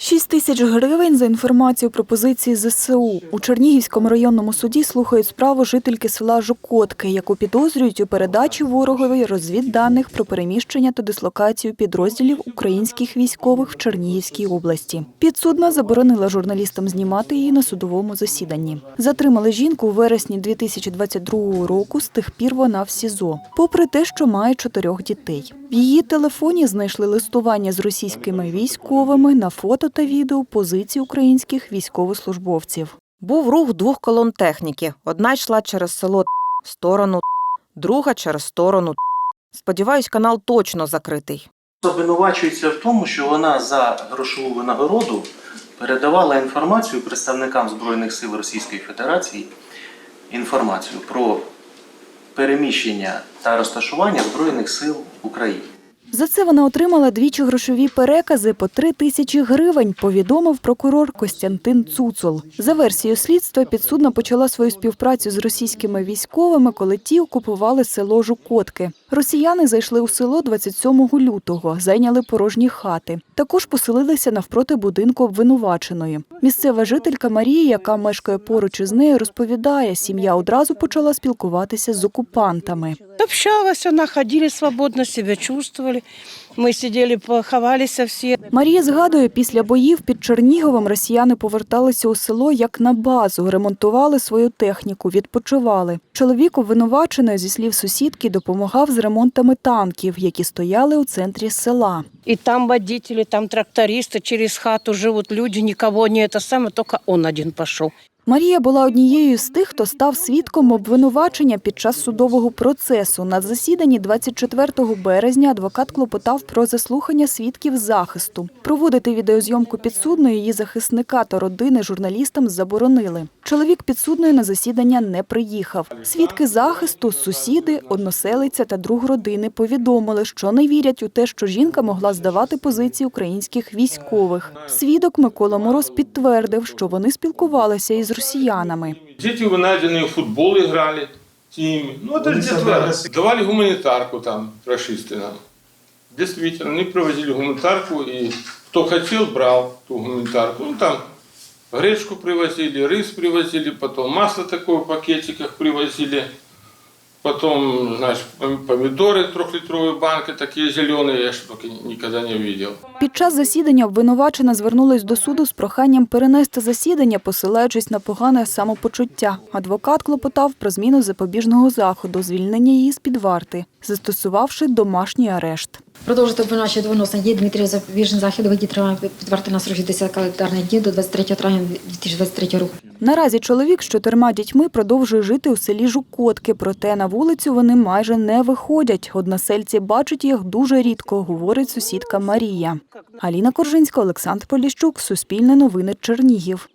6 тисяч гривень за інформацію про позиції ЗСУ. У Чернігівському районному суді слухають справу жительки села Жукотки, яку підозрюють у передачі ворогові розвідданих про переміщення та дислокацію підрозділів українських військових в Чернігівській області. Підсудна заборонила журналістам знімати її на судовому засіданні. Затримали жінку у вересні 2022 року. З тих пір вона в СІЗО, попри те, що має чотирьох дітей. В її телефоні знайшли листування з російськими військовими на фото та відео позицій українських військовослужбовців. Був рух двох колон техніки. Одна йшла через село в сторону, друга через сторону. Сподіваюсь, канал точно закритий. Обвинувачується в тому, що вона за грошову винагороду передавала інформацію представникам Збройних сил Російської Федерації інформацію про переміщення та розташування Збройних сил України. За це вона отримала двічі грошові перекази по три тисячі гривень, повідомив прокурор Костянтин Цуцул. За версією слідства, підсудна почала свою співпрацю з російськими військовими, коли ті окупували село Жукотки. Росіяни зайшли у село 27 лютого, зайняли порожні хати. Також поселилися навпроти будинку обвинуваченої. Місцева жителька Марія, яка мешкає поруч із нею, розповідає, сім'я одразу почала спілкуватися з окупантами. Общалась она, ходили свободно, себе чувствовали. Мы сидели, поховались все. Марія згадує, після боїв під Черніговом росіяни поверталися у село як на базу, ремонтували свою техніку, відпочивали. Чоловік обвинуваченої, зі слів сусідки, допомагав з ремонтами танків, які стояли у центрі села. И там водители, там трактористы, через хату живут люди, никого не это самое, только он один пошел. Марія була однією з тих, хто став свідком обвинувачення під час судового процесу. На засіданні 24 березня адвокат клопотав про заслухання свідків захисту. Проводити відеозйомку підсудної її захисника та родини журналістам заборонили. Чоловік підсудної на засідання не приїхав. Свідки захисту, сусіди, односелиця та друг родини повідомили, що не вірять у те, що жінка могла здавати позиції українських військових. Свідок Микола Мороз підтвердив, що вони спілкувалися із росіянами. Дети вынайденные в футбол играли с ними. Ну, это же детвора. Давали гуманитарку там, расисты нам. Действительно, они привозили гуманитарку, и кто хотел, брал ту гуманитарку. Ну, там гречку привозили, рис привозили, потом масло такое в пакетиках привозили. Потом, знаешь, пом- помидоры трехлитровые банки, такие зеленые, я ж только никогда не видел. Під час засідання обвинувачена звернулась до суду з проханням перенести засідання, посилаючись на погане самопочуття. Адвокат клопотав про зміну запобіжного заходу, звільнення її з під варти, застосувавши домашній арешт. Продовжити обвинувачення відносно є Дмитрія запобіжний захід у виді тривання під вартою на 60 календарних днів до 23 травня 2023 року. Наразі чоловік з чотирма дітьми продовжує жити у селі Жукотки, проте на вулицю вони майже не виходять. Односельці бачать їх дуже рідко, говорить сусідка Марія. Аліна Коржинська, Олександр Поліщук, Суспільне новини Чернігів.